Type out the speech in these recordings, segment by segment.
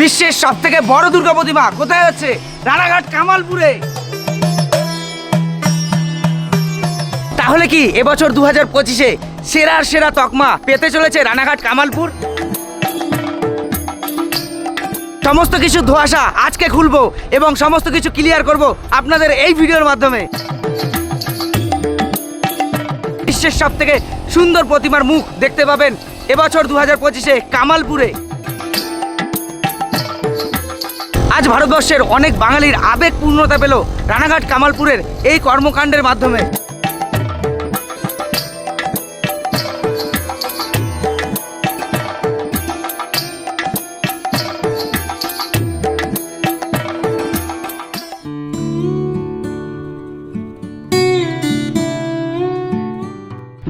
বিশ্বের সব থেকে বড় দুর্গা প্রতিমা কোথায় হচ্ছে রানাঘাট, কামালপুরে। তাহলে কি এবছর দু হাজার পঁচিশে সেরার সেরা তকমা পেতে চলেছে রানাঘাট, কামালপুর? সমস্ত কিছু ধোয়াশা আজকে খুলবো এবং সমস্ত কিছু ক্লিয়ার করব আপনাদের এই ভিডিওর মাধ্যমে। বিশ্বের সব থেকে সুন্দর প্রতিমার মুখ দেখতে পাবেন এবছর দু হাজার পঁচিশে কামালপুরে। আজ ভারতবর্ষের অনেক বাঙালির আবেগ পূর্ণতা পেল রানাঘাট কামালপুরের এই কর্মকাণ্ডের মাধ্যমে।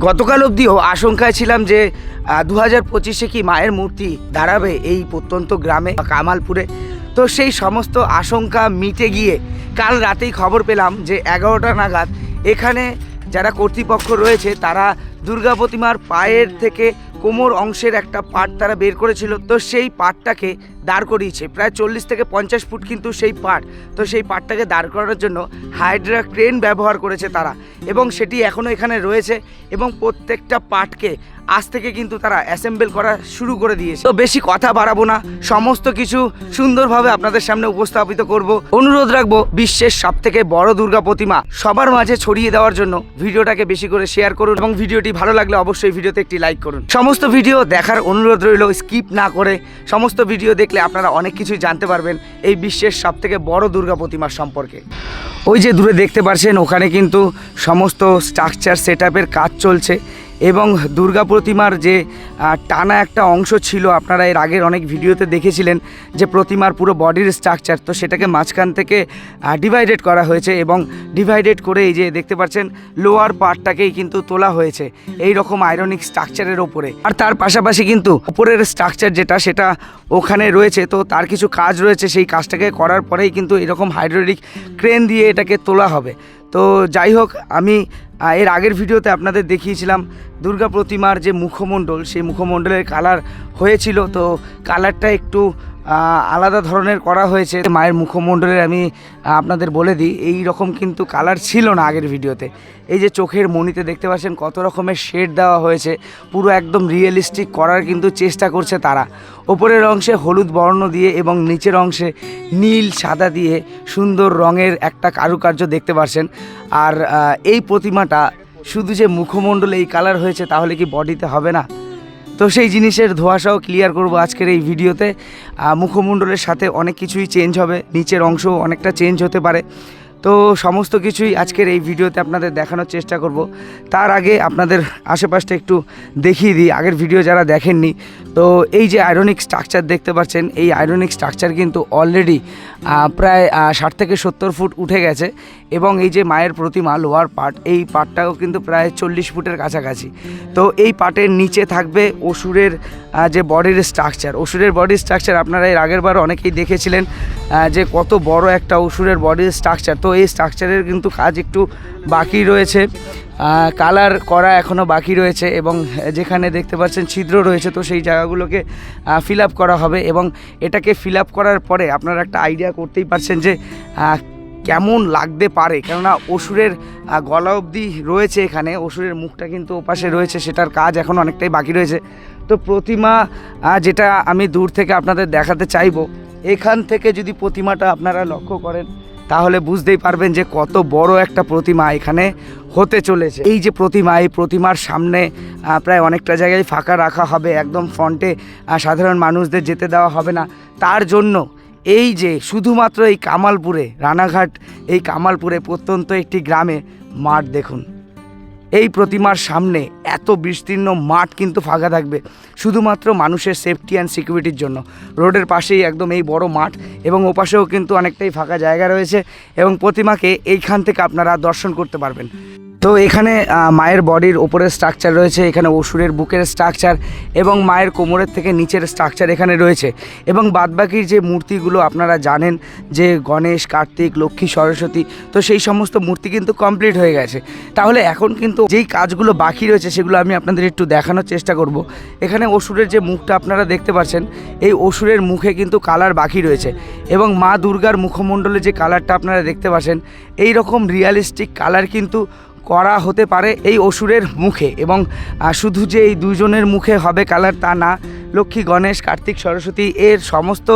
গতকাল অবধিও আশঙ্কায় ছিলাম যে দু হাজার পঁচিশে কি মায়ের মূর্তি দাঁড়াবে এই প্রত্যন্ত গ্রামে কামালপুরে? তো সেই সমস্ত আশঙ্কা মিটে গিয়ে কাল রাতেই খবর পেলাম যে এগারোটা নাগাদ এখানে যারা কর্তৃপক্ষ রয়েছে, তারা দুর্গা প্রতিমার পায়ের থেকে কোমর অংশের একটা পাট তারা বের করেছিল। তো সেই পার্টটাকে দাঁড় করিয়েছে। প্রায় চল্লিশ থেকে পঞ্চাশ ফুট কিন্তু সেই পার্ট তো সেই পার্টটাকে দাঁড় করানোর জন্য হাইড্রা ক্রেন ব্যবহার করেছে তারা। এবং সেটি এখনও এখানে রয়েছে এবং প্রত্যেকটা পার্টকে আজ থেকে কিন্তু তারা অ্যাসেম্বল করা শুরু করে দিয়েছে। তো বেশি কথা বাড়াবো না। সমস্ত কিছু সুন্দরভাবে আপনাদের সামনে উপস্থাপিত করব। অনুরোধ রাখব বিশ্বের সব থেকে বড় দুর্গা প্রতিমা সবার মাঝে ছড়িয়ে দেওয়ার জন্য ভিডিওটাকে বেশি করে শেয়ার করুন এবং ভিডিওটি ভালো লাগলে অবশ্যই ভিডিওতে একটি লাইক করুন। সমস্ত ভিডিও দেখার অনুরোধ রইল, স্কিপ না করে সমস্ত ভিডিও দেখলে আপনারা অনেক কিছুই জানতে পারবেন এই বিশ্বের সব থেকে বড় দুর্গা প্রতিমার সম্পর্কে। ওই যে দূরে দেখতে পারছেন, ওখানে কিন্তু সমস্ত স্ট্রাকচার সেট কাজ চলছে। এবং দুর্গা প্রতিমার যে টানা একটা অংশ ছিল, আপনারা এর আগের অনেক ভিডিওতে দেখেছিলেন যে প্রতিমার পুরো বডির স্ট্রাকচার তো সেটাকে মাঝখান থেকে ডিভাইডেড করা হয়েছে এবং ডিভাইডেড করে এই যে দেখতে পাচ্ছেন লোয়ার পার্টটাকেই কিন্তু তোলা হয়েছে, এই রকম আয়রনিক স্ট্রাকচারের ওপরে। আর তার পাশাপাশি কিন্তু উপরের স্ট্রাকচার যেটা, সেটা ওখানে রয়েছে, তো তার কিছু কাজ রয়েছে, সেই কাজটাকে করার পরেই কিন্তু এরকম হাইড্রোলিক ক্রেন দিয়ে এটাকে তোলা হবে। তো যাই হোক, আমি এর আগের ভিডিওতে আপনাদের দেখিয়েছিলাম দুর্গা প্রতিমার যে মুখমণ্ডল, সেই মুখমণ্ডলের কালার হয়েছিল। তো কালারটা একটু আলাদা ধরনের করা হয়েছে। মায়ের মুখমণ্ডলের আমি আপনাদের বলে দিই, এই রকম কিন্তু কালার ছিল না আগের ভিডিওতে। এই যে চোখের মনিতে দেখতে পাচ্ছেন কত রকমের শেড দেওয়া হয়েছে। পুরো একদম রিয়েলিস্টিক করার কিন্তু চেষ্টা করছে তারা। ওপরের অংশে হলুদ বর্ণ দিয়ে এবং নিচের অংশে নীল, সাদা দিয়ে সুন্দর রঙের একটা কারুকার্য দেখতে পাচ্ছেন। আর এই প্রতিমাটা শুধু যে মুখমণ্ডলে এই কালার হয়েছে, তাহলে কি বডিতে হবে না? তো সেই জিনিসের ধোয়াশাও ক্লিয়ার করব আজকের এই ভিডিওতে। মুখমণ্ডলের সাথে অনেক কিছুই চেঞ্জ হবে, নিচের অংশ অনেকটা চেঞ্জ হতে পারে। তো সমস্ত কিছুই আজকের এই ভিডিওতে আপনাদের দেখানোর চেষ্টা করব। তার আগে আপনাদের আশেপাশটা একটু দেখিয়ে দিই। আগের ভিডিও যারা দেখেননি তো এই যে আয়রনিক স্ট্রাকচার দেখতে পাচ্ছেন, এই আয়রনিক স্ট্রাকচার কিন্তু অলরেডি প্রায় ষাট থেকে সত্তর ফুট উঠে গেছে এবং এই যে মায়ের প্রতিমা লোয়ার পার্ট এই পার্টটাও কিন্তু প্রায় চল্লিশ ফুটের কাছাকাছি। তো এই পার্টের নিচে থাকবে অসুরের যে বডির স্ট্রাকচার অসুরের বডির স্ট্রাকচার আপনারা এর আগের বার অনেকেই দেখেছিলেন যে কত বড় একটা অসুরের বডির স্ট্রাকচার তো এই স্ট্রাকচারের কিন্তু কাজ একটু বাকি রয়েছে। কালার করা এখনও বাকি রয়েছে এবং যেখানে দেখতে পাচ্ছেন ছিদ্র রয়েছে, তো সেই জায়গাগুলোকে ফিল আপ করা হবে এবং এটাকে ফিল আপ করার পরে আপনারা একটা আইডিয়া করতেই পারছেন যে কেমন লাগতে পারে। কেননা অসুরের গলা অবধি রয়েছে এখানে, অসুরের মুখটা কিন্তু ওপাশে রয়েছে, সেটার কাজ এখন অনেকটাই বাকি রয়েছে। তো প্রতিমা যেটা আমি দূর থেকে আপনাদের দেখাতে চাইব, এখান থেকে যদি প্রতিমাটা আপনারা লক্ষ্য করেন তাহলে বুঝতেই পারবেন যে কত বড় একটা প্রতিমা এখানে হতে চলেছে। এই যে প্রতিমা, এই প্রতিমার সামনে প্রায় অনেকটা জায়গায় ফাঁকা রাখা হবে, একদম ফ্রন্টে সাধারণ মানুষদের যেতে দেওয়া হবে না। তার জন্য এই যে শুধুমাত্র এই কামালপুরে, রানাঘাট, এই কামালপুরে প্রত্যন্ত একটি গ্রামে মাঠ দেখুন। এই প্রতিমার সামনে এত বিস্তীর্ণ মাঠ কিন্তু ফাঁকা থাকবে, শুধুমাত্র মানুষের সেফটি অ্যান্ড সিকিউরিটির জন্য। রোডের পাশেই একদম এই বড় মাঠ এবং ওপাশেও কিন্তু অনেকটাই ফাঁকা জায়গা রয়েছে এবং প্রতিমাকে এইখান থেকে আপনারা দর্শন করতে পারবেন। তো এখানে মায়ের বডির ওপরের স্ট্রাকচার রয়েছে, এখানে অসুরের বুকের স্ট্রাকচার এবং মায়ের কোমরের থেকে নিচের স্ট্রাকচার এখানে রয়েছে। এবং বাদবাকির যে মূর্তিগুলো আপনারা জানেন যে গণেশ, কার্তিক, লক্ষ্মী, সরস্বতী, তো সেই সমস্ত মূর্তি কিন্তু কমপ্লিট হয়ে গেছে। তাহলে এখন কিন্তু যেই কাজগুলো বাকি রয়েছে সেগুলো আমি আপনাদের একটু দেখানোর চেষ্টা করব। এখানে অসুরের যে মুখটা আপনারা দেখতে পাচ্ছেন, এই অসুরের মুখে কিন্তু কালার বাকি রয়েছে এবং মা দুর্গার মুখমণ্ডলে যে কালারটা আপনারা দেখতে পাচ্ছেন এই রকম রিয়ালিস্টিক কালার কিন্তু করা হতে পারে এই অসুরের মুখে এবং শুধু যে এই দুজনের মুখে হবে কালার তা না, লক্ষ্মী, গণেশ, কার্তিক, সরস্বতী, এর সমস্ত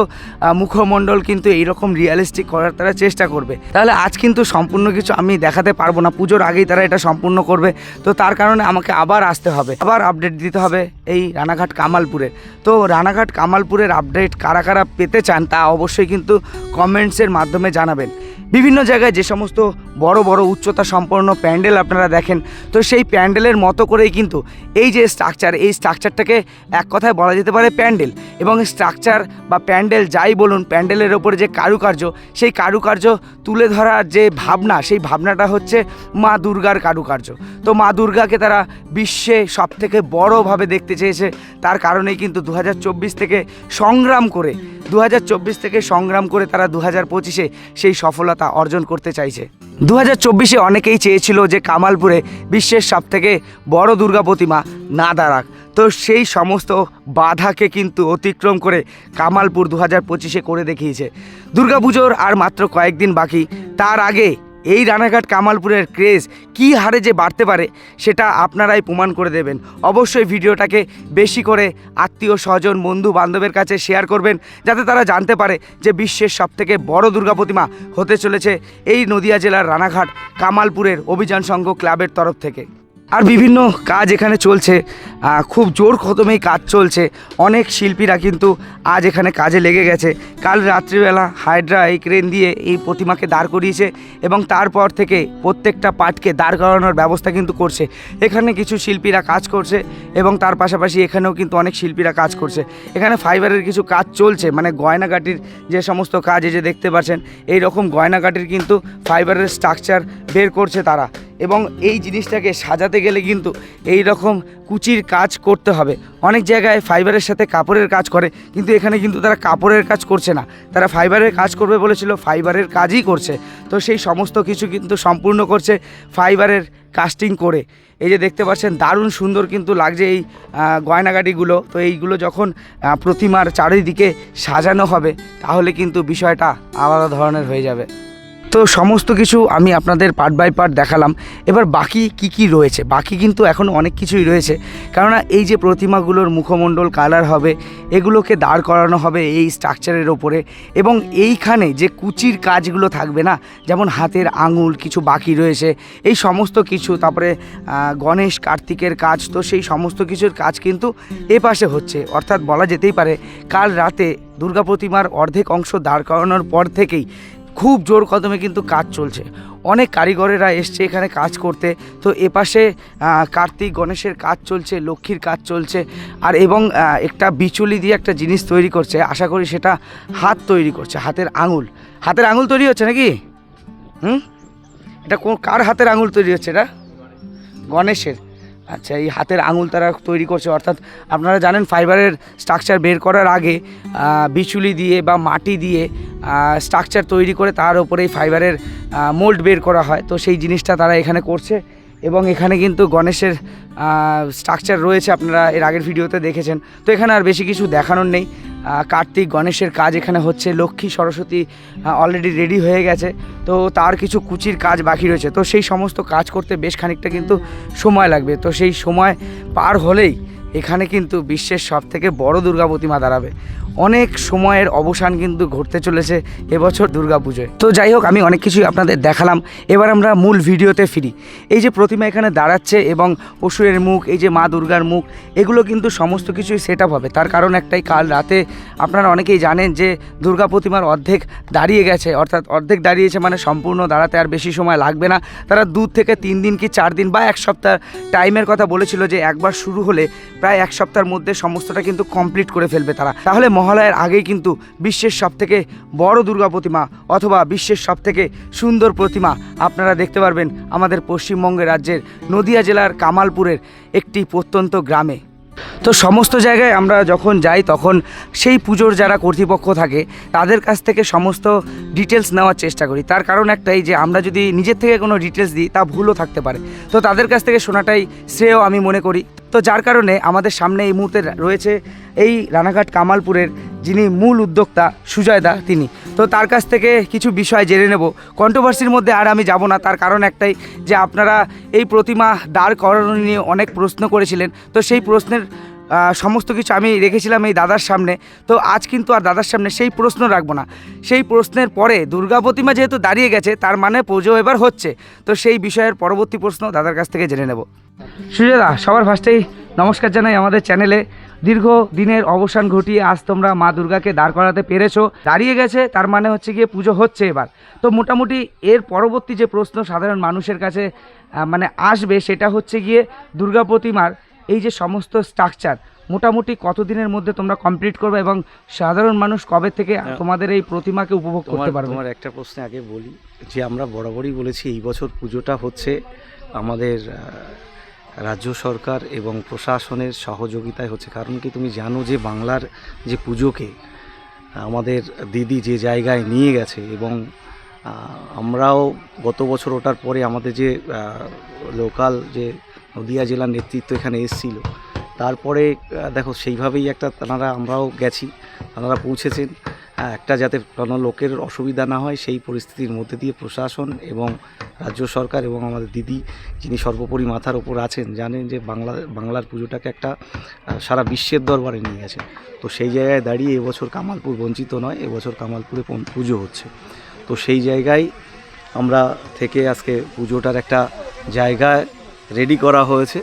মুখমণ্ডল কিন্তু এইরকম রিয়ালিস্টিক করার তারা চেষ্টা করবে। তাহলে আজ কিন্তু সম্পূর্ণ কিছু আমি দেখাতে পারব না, পুজোর আগেই তারা এটা সম্পূর্ণ করবে। তো তার কারণে আমাকে আবার আসতে হবে, আবার আপডেট দিতে হবে এই রানাঘাট কামালপুরের। তো রানাঘাট কামালপুরের আপডেট কারা কারা পেতে চান তা অবশ্যই কিন্তু কমেন্টসের মাধ্যমে জানাবেন। বিভিন্ন জায়গায় যে সমস্ত বড় বড় উচ্চতা সম্পন্ন প্যান্ডেল আপনারা দেখেন। তো সেই প্যান্ডেলের মতো করেই কিন্তু এই যে স্ট্রাকচার, এই স্ট্রাকচারটাকে এক কথায় বলা যেতে পারে প্যান্ডেল। এবং স্ট্রাকচার বা প্যান্ডেল যাই বলুন, প্যান্ডেলের ওপরে যে কারুকার্য, সেই কারুকার্য তুলে ধরার যে ভাবনা, সেই ভাবনাটা হচ্ছে মা দুর্গার কারুকার্য। তো মা দুর্গাকে তারা বিশ্বে সব থেকে বড়োভাবে দেখতে চেয়েছে। তার কারণেই কিন্তু দু হাজার চব্বিশ থেকে সংগ্রাম করে দু হাজার চব্বিশ থেকে সংগ্রাম করে তারা দু হাজার পঁচিশে সেই সফলতা অর্জন করতে চাইছে। দু হাজার চব্বিশে অনেকেই চেয়েছিল যে কামালপুরে বিশ্বের সব থেকে বড় দুর্গা প্রতিমা না দাঁড়াক। তো সেই সমস্ত বাধাকে কিন্তু অতিক্রম করে কামালপুর দু হাজার পঁচিশে করে দেখিয়েছে। দুর্গাপুজোর আর মাত্র কয়েকদিন বাকি। তার আগে এই রানাঘাট কামালপুরের ক্রেজ কি হারে যে বাড়তে পারে সেটা আপনারাই প্রমাণ করে দেবেন। অবশ্যই ভিডিওটাকে বেশি করে আত্মীয় স্বজন, বন্ধু বান্ধবের কাছে শেয়ার করবেন, যাতে তারা জানতে পারে যে বিশ্বের সবথেকে বড় দুর্গা প্রতিমা হতে চলেছে এই নদিয়া জেলার রানাঘাট কামালপুরের অভিযান সংঘ ক্লাবের তরফ থেকে। আর বিভিন্ন কাজ এখানে চলছে। খুব জোর খতমেই কাজ চলছে। অনেক শিল্পীরা কিন্তু আজ এখানে কাজে লেগে গেছে। কাল রাত্রিবেলা হাইড্রা এই ক্রেন দিয়ে এই প্রতিমাকে দাঁড় করিয়েছে এবং তারপর থেকে প্রত্যেকটা পাটকে দাঁড় করানোর ব্যবস্থা কিন্তু করছে। এখানে কিছু শিল্পীরা কাজ করছে এবং তার পাশাপাশি এখানেও কিন্তু অনেক শিল্পীরা কাজ করছে। এখানে ফাইবারের কিছু কাজ চলছে মানে গয়নাগাটির যে সমস্ত কাজ এই যে দেখতে পাচ্ছেন এই রকম গয়নাগাটির কিন্তু ফাইবারের স্ট্রাকচার বের করছে তারা। এবং এই জিনিসটাকে সাজাতে গেলে কিন্তু এই রকম কুচির কাজ করতে হবে। অনেক জায়গায় ফাইবারের সাথে কাপড়ের কাজ করে কিন্তু এখানে কিন্তু তারা কাপড়ের কাজ করছে না। তারা ফাইবারের কাজ করবে বলেছিল ফাইবারের কাজই করছে। তো সেই সমস্ত কিছু কিন্তু সম্পূর্ণ করছে ফাইবারের কাস্টিং করে। এই যে দেখতে পাচ্ছেন দারুণ সুন্দর কিন্তু লাগছে এই আহ, গয়নাগাটিগুলো তো এইগুলো যখন প্রতিমার চারিদিকে সাজানো হবে তাহলে কিন্তু বিষয়টা আলাদা ধরনের হয়ে যাবে। তো সমস্ত কিছু আমি আপনাদের পার্ট বাই পার্ট দেখালাম। এবার বাকি কি কি রয়েছে? বাকি কিন্তু এখন অনেক কিছুই রয়েছে। কেননা এই যে প্রতিমাগুলোর মুখমণ্ডল কালার হবে, এগুলোকে দাঁড় করানো হবে এই স্ট্রাকচারের ওপরে এবং এইখানে যে কুচির কাজগুলো থাকবে না, যেমন হাতের আঙুল কিছু বাকি রয়েছে, এই সমস্ত কিছু, তারপরে গণেশ কার্তিকের কাজ, তো সেই সমস্ত কিছুর কাজ কিন্তু এ পাশে হচ্ছে। অর্থাৎ বলা যেতেই পারে, কাল রাতে দুর্গা প্রতিমার অর্ধেক অংশ দাঁড় করানোর পর থেকেই খুব জোর কদমে কিন্তু কাজ চলছে। অনেক কারিগরেরা এসছে এখানে কাজ করতে। তো এপাশে কার্তিক গণেশের কাজ চলছে, লক্ষ্মীর কাজ চলছে। আর এবং একটা বিচুলি দিয়ে একটা জিনিস তৈরি করছে। আশা করি সেটা হাত তৈরি করছে, হাতের আঙুল। হাতের আঙুল তৈরি হচ্ছে নাকি? হুম? এটা কোন, কার হাতের আঙুল তৈরি হচ্ছে এটা? গণেশের। আচ্ছা এই হাতের আঙুল তারা তৈরি করছে, অর্থাৎ আপনারা জানেন ফাইবারের স্ট্রাকচার বের করার আগে বিচুলি দিয়ে বা মাটি দিয়ে স্ট্রাকচার তৈরি করে তার উপরে এই ফাইবারের মোল্ড বের করা হয়। তো সেই জিনিসটা তারা এখানে করছে এবং এখানে কিন্তু গণেশের স্ট্রাকচার রয়েছে, আপনারা এর আগের ভিডিওতে দেখেছেন। তো এখানে আর বেশি কিছু দেখানোর নেই। কার্তিক গণেশের কাজ এখানে হচ্ছে, লক্ষ্মী সরস্বতী অলরেডি রেডি হয়ে গেছে, তো তার কিছু কুচির কাজ বাকি রয়েছে, তো সেই সমস্ত কাজ করতে বেশ খানিকটা কিন্তু সময় লাগবে, তো সেই সময় পার হলেই এখানে কিন্তু বিশ্বের সবথেকে বড় দুর্গা প্রতিমা দাঁড়াবে। অনেক সময়ের অবসান কিন্তু ঘটতে চলেছে এবছর দুর্গা পুজোয় তো যাই হোক, আমি অনেক কিছুই আপনাদের দেখালাম। এবার আমরা মূল ভিডিওতে ফিরি। এই যে প্রতিমা এখানে দাঁড়াচ্ছে এবং অসুরের মুখ, এই যে মা দুর্গার মুখ, এগুলো কিন্তু সমস্ত কিছুই সেট হবে। তার কারণ একটাই, কাল রাতে আপনারা অনেকেই জানেন যে দুর্গা প্রতিমার অর্ধেক দাঁড়িয়ে গেছে, অর্থাৎ অর্ধেক দাঁড়িয়েছে মানে সম্পূর্ণ দাঁড়াতে আর বেশি সময় লাগবে না। তারা দু থেকে তিন দিন কি চার দিন বা এক সপ্তাহ টাইমের কথা বলেছিল যে একবার শুরু হলে প্রায় এক সপ্তাহের মধ্যে সমস্তটা কিন্তু কমপ্লিট করে ফেলবে তারা। তাহলে মহালয়ের আগেই কিন্তু বিশ্বের সবথেকে বড় দুর্গা প্রতিমা অথবা বিশ্বের সবথেকে সুন্দর প্রতিমা আপনারা দেখতে পারবেন আমাদের পশ্চিমবঙ্গের রাজ্যের নদিয়া জেলার কামালপুরের একটি প্রত্যন্ত গ্রামে। তো সমস্ত জায়গায় আমরা যখন যাই তখন সেই পুজোর যারা কর্তৃপক্ষ থাকে তাদের কাছ থেকে সমস্ত ডিটেলস নেওয়ার চেষ্টা করি। তার কারণ একটাই যে আমরা যদি নিজের থেকে কোনো ডিটেলস দিই তা ভুলও থাকতে পারে। তো তাদের কাছ থেকে শোনাটাই শ্রেয় আমি মনে করি। তো যার কারণে আমাদের সামনে এই মুহূর্তে রয়েছে এই রানাঘাট কামালপুরের যিনি মূল উদ্যোক্তা সুজয় দা তিনি। তো তার কাছ থেকে কিছু বিষয় জেনে নেব। কন্ট্রোভার্সির মধ্যে আর আমি যাব না, তার কারণ একটাই যে আপনারা এই প্রতিমা দাঁড় করানো নিয়ে অনেক প্রশ্ন করেছিলেন। তো সেই প্রশ্নের সমস্ত কিছু আমি রেখেছিলাম এই দাদার সামনে। তো আজ কিন্তু আর দাদার সামনে সেই প্রশ্ন রাখব না। সেই প্রশ্নের পরে দুর্গা প্রতিমা যেহেতু দাঁড়িয়ে গেছে, তার মানে পুজো এবার হচ্ছে। তো সেই বিষয়ের পরবর্তী প্রশ্ন দাদার কাছ থেকে জেনে নেব। সুজয়দা সবার ফার্স্টেই নমস্কার জানাই আমাদের চ্যানেলে দীর্ঘ দিনের অবসান ঘটিয়ে আজ তোমরা মা দুর্গাকে দাঁড় করাতে পেরেছ। দাঁড়িয়ে গেছে তার মানে হচ্ছে গিয়ে পুজো হচ্ছে এবার। তো মোটামুটি এর পরবর্তী যে প্রশ্ন সাধারণ মানুষের কাছে মানে আসবে সেটা হচ্ছে গিয়ে দুর্গা প্রতিমার এই যে সমস্ত স্ট্রাকচার মোটামুটি কতদিনের মধ্যে তোমরা কমপ্লিট করবে এবং সাধারণ মানুষ কবে থেকে তোমাদের এই প্রতিমাকে উপভোগ করতে পারবে? তোমার একটা প্রশ্নে আগে বলি যে আমরা বরাবরই বলেছি এই বছর পুজোটা হচ্ছে আমাদের রাজ্য সরকার এবং প্রশাসনের সহযোগিতায় হচ্ছে। কারণ কি তুমি জানো যে বাংলার যে পুজোকে, আমাদের দিদি যে জায়গায় নিয়ে গেছে এবং আমরাও গত বছর ওটার পরে আমাদের যে লোকাল যে নদিয়া জেলার নেতৃত্ব এখানে এসেছিল, তারপরে দেখো সেইভাবেই একটা তারা আমরাও গেছি, তারা পৌঁছেছেন। একটা যাতে কোনো লোকের অসুবিধা না হয়, সেই পরিস্থিতির মধ্যে দিয়ে প্রশাসন এবং রাজ্য সরকার এবং আমাদের দিদি, যিনি সর্বোপরি মাথার ওপর আছেন, জানেন যে বাংলা, বাংলার পুজোটাকে একটা সারা বিশ্বের দরবারে নিয়ে গেছে। তো সেই জায়গায় দাঁড়িয়ে এবছর কামালপুর বঞ্চিত নয়, এবছর কামালপুরে পুজো হচ্ছে। তো সেই জায়গায় আমরা থেকে আজকে পুজোটার একটা জায়গায় রেডি করা হয়েছে।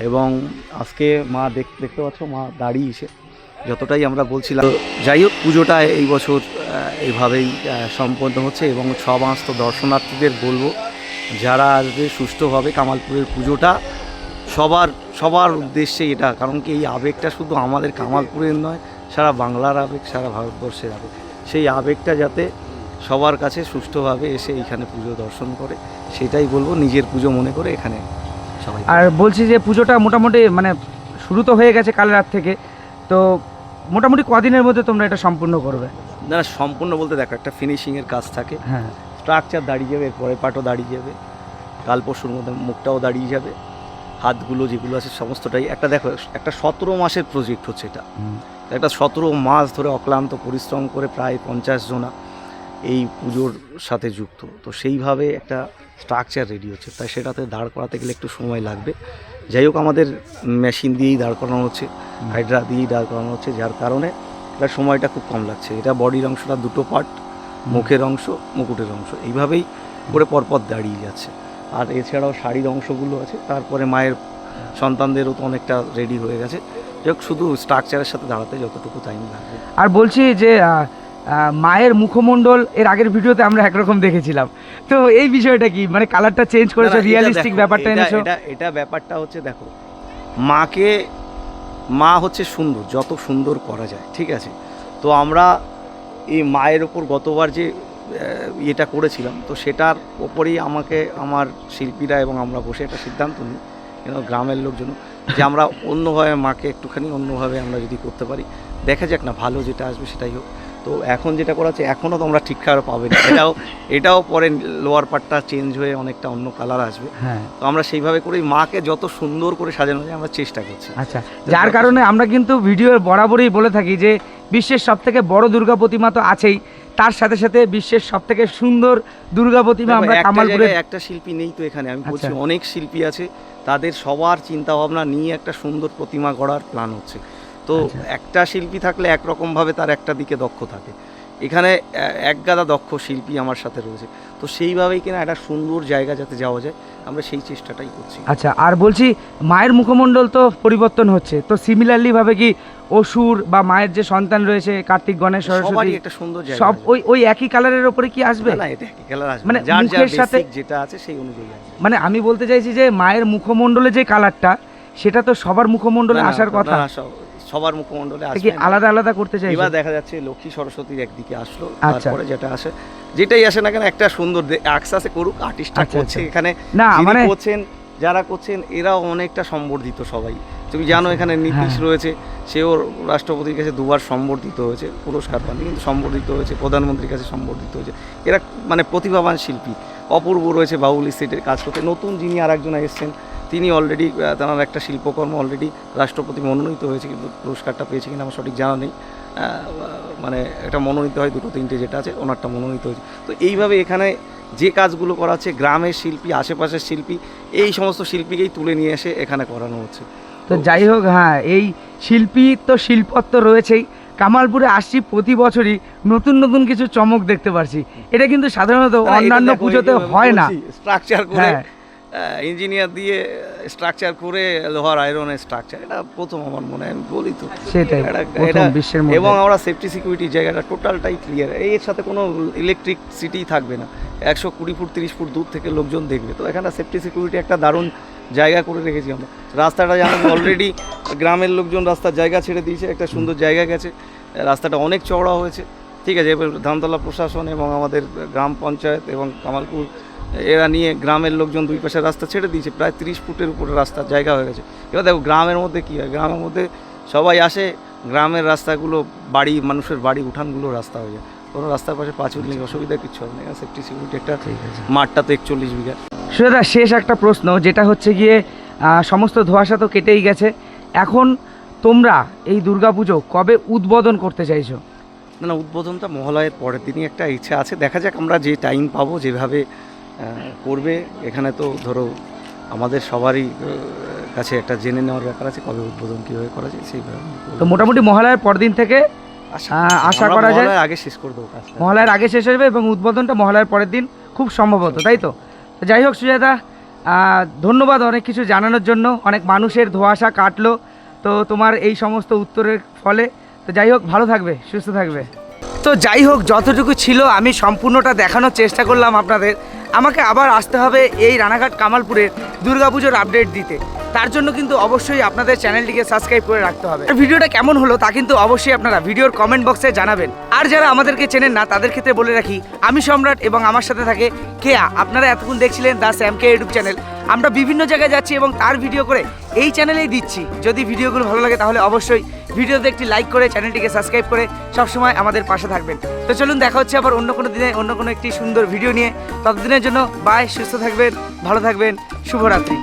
এবং আজকে মা দেখ, দেখতে পাচ্ছ মা দাঁড়িয়েছে। যতটাই আমরা বলছিলাম, যাই হোক, পুজোটা এই বছর এইভাবেই সম্পন্ন হচ্ছে এবং সমস্ত দর্শনার্থীদের বলব, যারা আসবে সুষ্ঠুভাবে কামালপুরের পুজোটা, সবার সবার উদ্দেশ্যে এটা, কারণ কি এই আবেগটা শুধু আমাদের কামালপুরের নয়, সারা বাংলার আবেগ, সারা ভারতবর্ষের আবেগ। সেই আবেগটা যাতে সবার কাছে সুষ্ঠুভাবে এসে এইখানে পুজো দর্শন করে, সেটাই বলব, নিজের পুজো মনে করে এখানে সবাই। আর বলছি যে পুজোটা মোটামুটি মানে শুরু তো হয়ে গেছে কাল রাত থেকে, তো মোটামুটি কদিনের মধ্যে তোমরা এটা সম্পূর্ণ করবে? না সম্পূর্ণ বলতে দেখো একটা ফিনিশিংয়ের কাজ থাকে। হ্যাঁ। স্ট্রাকচার দাঁড়িয়ে যাবে পরের পাটও দাঁড়িয়ে যাবে। কাল পরশুর মধ্যে মুখটাও দাঁড়িয়ে যাবে। হাতগুলো যেগুলো আছে সমস্তটাই। একটা দেখো একটা সতেরো মাসের প্রজেক্ট হচ্ছে এটা। একটা সতেরো মাস ধরে অক্লান্ত পরিশ্রম করে প্রায় পঞ্চাশ জনা এই পুজোর সাথে যুক্ত। তো সেইভাবে একটা স্ট্রাকচার রেডি হচ্ছে। তাই সেটাতে দাঁড় করাতে গেলে একটু সময় লাগবে। যাই হোক আমাদের মেশিন দিয়েই দাঁড় করানো হচ্ছে। হাইড্রা দিয়েই দাঁড় করানো হচ্ছে যার কারণে এটা সময়টা খুব কম লাগছে। এটা বডির অংশটা দুটো পার্ট মুখের অংশ মুকুটের অংশ। এইভাবেই করে পরপর দাঁড়িয়ে যাচ্ছে। আর এছাড়াও শাড়ির অংশগুলো আছে। তারপরে মায়ের সন্তানদেরও তো অনেকটা রেডি হয়ে গেছে। যাই হোক শুধু স্ট্রাকচারের সাথে দাঁড়াতে যতটুকু টাইম লাগবে। আর বলছি যে মায়ের মুখমণ্ডল এর আগের ভিডিওতে আমরা একরকম দেখেছিলাম। তো এই বিষয়টা কি? মানে কালারটা চেঞ্জ করেছ রিয়েলিস্টিক ব্যাপারটা এনেছো? এটা এটা ব্যাপারটা হচ্ছে দেখো মাকে মা হচ্ছে সুন্দর যত সুন্দর করা যায় ঠিক আছে? তো আমরা এই মায়ের ওপর গতবার যে ইয়েটা করেছিলাম তো সেটার ওপরেই আমাকে আমার শিল্পীরা এবং আমরা বসে একটা সিদ্ধান্ত নিই কেন গ্রামের লোকজন যে আমরা অন্যভাবে মাকে একটুখানি অন্যভাবে আমরা যদি করতে পারি দেখা যাক না ভালো যেটা আসবে সেটাই হোক। তো এখন যেটা করা হচ্ছে এখনও তোমরা ঠিকঠাক পাবে না। এটাও এটাও পরে লোয়ার পার্টটা চেঞ্জ হয়ে অনেকটা অন্য কালার আসবে। হ্যাঁ। তো আমরা সেইভাবে করেই মাকে যত সুন্দর করে সাজানো যায় আমরা চেষ্টা করছি। আচ্ছা যার কারণে আমরা কিন্তু ভিডিও বরাবরই বলে থাকি যে বিশ্বের সব থেকে বড় দুর্গা প্রতিমা তো আছেই। তার সাথে সাথে বিশ্বের সব থেকে সুন্দর দুর্গা প্রতিমা আমরা একটা কামালপুরে একটা শিল্পী নেই তো এখানে আমি বলছি আচ্ছা। অনেক শিল্পী আছে তাদের সবার চিন্তা ভাবনা নিয়ে একটা সুন্দর প্রতিমা গড়ার প্ল্যান হচ্ছে। তো আচ্ছা। একটা শিল্পী থাকলে একরকম ভাবে তার একটা দিকে দক্ষ থাকে। এখানে আহ, এক গাদা দক্ষ শিল্পী আমার সাথে রয়েছে। তো সেইভাবেই কিনা একটা সুন্দর জায়গা যাতে যাওয়া যায় আমরা সেই চেষ্টাটাই করছি। আচ্ছা আর বলছি মায়ের মুখমণ্ডল তো পরিবর্তন হচ্ছে। তো সিমিলারলি ভাবে কি অসুর বা মায়ের যে সন্তান রয়েছে কার্তিক গণেশ সরস্বতী একটা সুন্দর জায়গা সব ওই ওই একই কালারের ওপরে কি আসবে? না, এটা একই কালার আসবে। মানে মুখের সাথে- যেটা আছে সেই অনুযায়ী মানে আমি বলতে চাইছি যে মায়ের মুখমণ্ডলে যে কালারটা সেটা তো সবার মুখমণ্ডলে আসার কথা। সবার মুখমণ্ডলে আসবে আলাদা আলাদা করতে চাইছো? এবার দেখা যাচ্ছে লক্ষ্মী সরস্বতীর একদিকে আসলো আচ্ছা। তারপরে যেটা আসে যেটাই আসে না কেন একটা সুন্দর আক্সাসে করুক আর্টিস্টটা আচ্ছা, করছে আচ্ছা। এখানে। না মানে করছেন যারা করছেন এরাও অনেকটা সম্বর্ধিত সবাই। তুমি জানো এখানে নীতিশ হ্যাঁ। রয়েছে সেও রাষ্ট্রপতির কাছে দুবার সম্বর্ধিত হয়েছে পুরস্কার পাননি কিন্তু সম্বর্ধিত হয়েছে প্রধানমন্ত্রীর কাছে সম্বর্ধিত হয়েছে। এরা মানে প্রতিভাবান শিল্পী। অপূর্ব রয়েছে বাউল স্টেটের কাজ করতে। নতুন যিনি আর একজন এসছেন তিনি অলরেডি তার একটা শিল্পকর্ম অলরেডি রাষ্ট্রপতি মনোনীত হয়েছে কিন্তু পুরস্কারটা পেয়েছে কিনা আমার সঠিক জানা নেই। মানে একটা মনোনীত হয় দুটো তিনটে যেটা আছে ওনারটা মনোনীত হয়েছে। তো এইভাবে এখানে যে কাজগুলো করা হচ্ছে গ্রামের শিল্পী আশেপাশের শিল্পী এই সমস্ত শিল্পীকেই তুলে নিয়ে এসে এখানে করানো হচ্ছে। তো যাই হোক হ্যাঁ এই শিল্পী তো শিল্পত্ব রয়েছেই। কামালপুরে আসছি প্রতি বছরই নতুন নতুন কিছু চমক দেখতে পারছি। এটা কিন্তু সাধারণত অন্যান্য পুজোতে হয় না। স্ট্রাকচার করে হ্যাঁ। ইঞ্জিনিয়ার দিয়ে স্ট্রাকচার করে লোহার আয়রনের স্ট্রাকচার এটা প্রথম আমার মনে হয় আমি বলি তো। সেটাই এবং আমরা সেফটি সিকিউরিটি জায়গাটা টোটালটাই ক্লিয়ার এর সাথে কোনো ইলেকট্রিক সিটি থাকবে না। একশো কুড়ি ফুট তিরিশ ফুট দূর থেকে লোকজন দেখবে। তো এখানে সেফটি সিকিউরিটি একটা দারুণ জায়গা করে রেখেছি আমরা। রাস্তাটা জানো অলরেডি গ্রামের লোকজন রাস্তার জায়গা ছেড়ে দিয়েছে একটা সুন্দর জায়গা গেছে। রাস্তাটা অনেক চওড়া হয়েছে। ঠিক আছে এবার ধানতলা প্রশাসন এবং আমাদের গ্রাম পঞ্চায়েত এবং কামালপুর এরা নিয়ে গ্রামের লোকজন দুই পাশে রাস্তা ছেড়ে দিয়েছে প্রায় তিরিশ ফুটের উপরে রাস্তার জায়গা হয়ে গেছে। এবার দেখো গ্রামের মধ্যে কী হয়? গ্রামের মধ্যে সবাই আসে গ্রামের রাস্তাগুলো বাড়ি মানুষের বাড়ি উঠানগুলো রাস্তা হয়ে যায়। কোনো রাস্তার পাশে পাঁচুর নেই অসুবিধা কিছু হবে না সেফটি সিকিউরিটি একটা মাঠটা তো একচল্লিশ বিঘা। সুরেদা শেষ একটা প্রশ্ন যেটা হচ্ছে গিয়ে সমস্ত ধোঁয়াশা তো কেটেই গেছে। এখন তোমরা এই দুর্গাপুজো কবে উদ্বোধন করতে চাইছো? না না উদ্বোধনটা মহালয়ের পরের দিনই একটা ইচ্ছা আছে। দেখা যাক আমরা যে টাইম পাবো যেভাবে করবে। এখানে তো ধরো আমাদের সবারই কাছে একটা জেনে নেওয়ার ব্যাপার আছে কবে উদ্বোধন কীভাবে করা যায় সেই তো মোটামুটি মহালয়ার পরদিন থেকে আশা আশা করা যায়- আগে শেষ করে দেবো মহালয়ার আগে শেষ হবে এবং উদ্বোধনটা মহালয়ার পরের দিন খুব সম্ভবত তাই তো? তো যাই হোক সুজাতা ধন্যবাদ অনেক কিছু জানানোর জন্য। অনেক মানুষের ধোঁয়াশা কাটলো। তো তোমার এই সমস্ত উত্তরের ফলে তো যাই হোক ভালো থাকবে সুস্থ থাকবে। তো যাই হোক যতটুকু ছিল আমি সম্পূর্ণটা দেখানোর চেষ্টা করলাম আপনাদের। আমাকে আবার আসতে হবে এই রানাঘাট কামালপুরের দুর্গাপুজোর আপডেট দিতে। তার জন্য কিন্তু অবশ্যই আপনাদের চ্যানেলটিকে সাবস্ক্রাইব করে রাখতে হবে। ভিডিওটা কেমন হলো তা কিন্তু অবশ্যই আপনারা ভিডিওর কমেন্ট বক্সে জানাবেন। আর যারা আমাদেরকে চেনেন না, তাদের ক্ষেত্রে বলে রাখি, আমি সম্রাট এবং আমার সাথে থাকে কেয়া। আপনারা এতক্ষণ দেখছিলেন the Sam K YouTube channel আমরা বিভিন্ন জায়গায় যাচ্ছি এবং তার ভিডিও করে এই চ্যানেলেই দিচ্ছি। যদি ভিডিওগুলো ভালো লাগে তাহলে অবশ্যই ভিডিওতে একটি লাইক করে চ্যানেলটিকে সাবস্ক্রাইব করে সবসময় আমাদের পাশে থাকবেন। তো চলুন দেখা হচ্ছে আবার অন্য কোনো দিনে, অন্য কোনো একটি সুন্দর ভিডিও নিয়ে। ততদিনের জন্য বাই সুস্থ থাকবেন, ভালো থাকবেন, শুভরাত্রি।